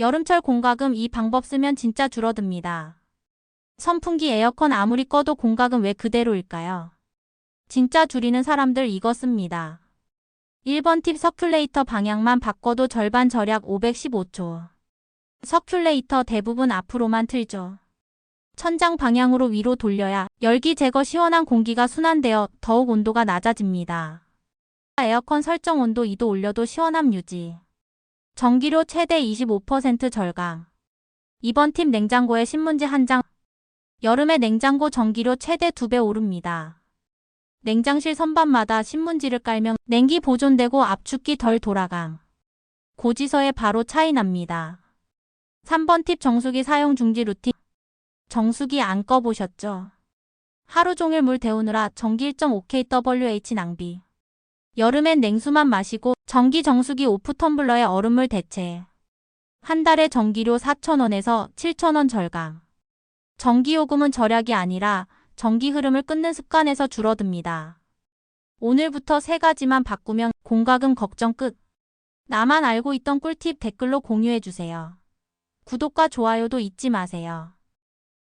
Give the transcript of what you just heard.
여름철 공과금 이 방법 쓰면 진짜 줄어듭니다. 선풍기 에어컨 아무리 꺼도 공과금 왜 그대로일까요? 진짜 줄이는 사람들 이거 씁니다. 1번 팁 서큘레이터 방향만 바꿔도 절반 절약 515초. 서큘레이터 대부분 앞으로만 틀죠. 천장 방향으로 위로 돌려야 열기 제거 시원한 공기가 순환되어 더욱 온도가 낮아집니다. 에어컨 설정 온도 2도 올려도 시원함 유지. 전기료 최대 25% 절감. 2번 팁 냉장고에 신문지 한 장. 여름에 냉장고 전기료 최대 2배 오릅니다. 냉장실 선반마다 신문지를 깔면 냉기 보존되고 압축기 덜 돌아감. 고지서에 바로 차이 납니다. 3번 팁 정수기 사용 중지 루틴. 정수기 안 꺼보셨죠? 하루 종일 물 데우느라 전기 1.5kWh 낭비. 여름엔 냉수만 마시고 전기 정수기 오프 텀블러에 얼음물 대체. 한 달에 전기료 4,000원에서 7,000원 절감. 전기요금은 절약이 아니라 전기 흐름을 끊는 습관에서 줄어듭니다. 오늘부터 세 가지만 바꾸면 공과금 걱정 끝. 나만 알고 있던 꿀팁 댓글로 공유해주세요. 구독과 좋아요도 잊지 마세요.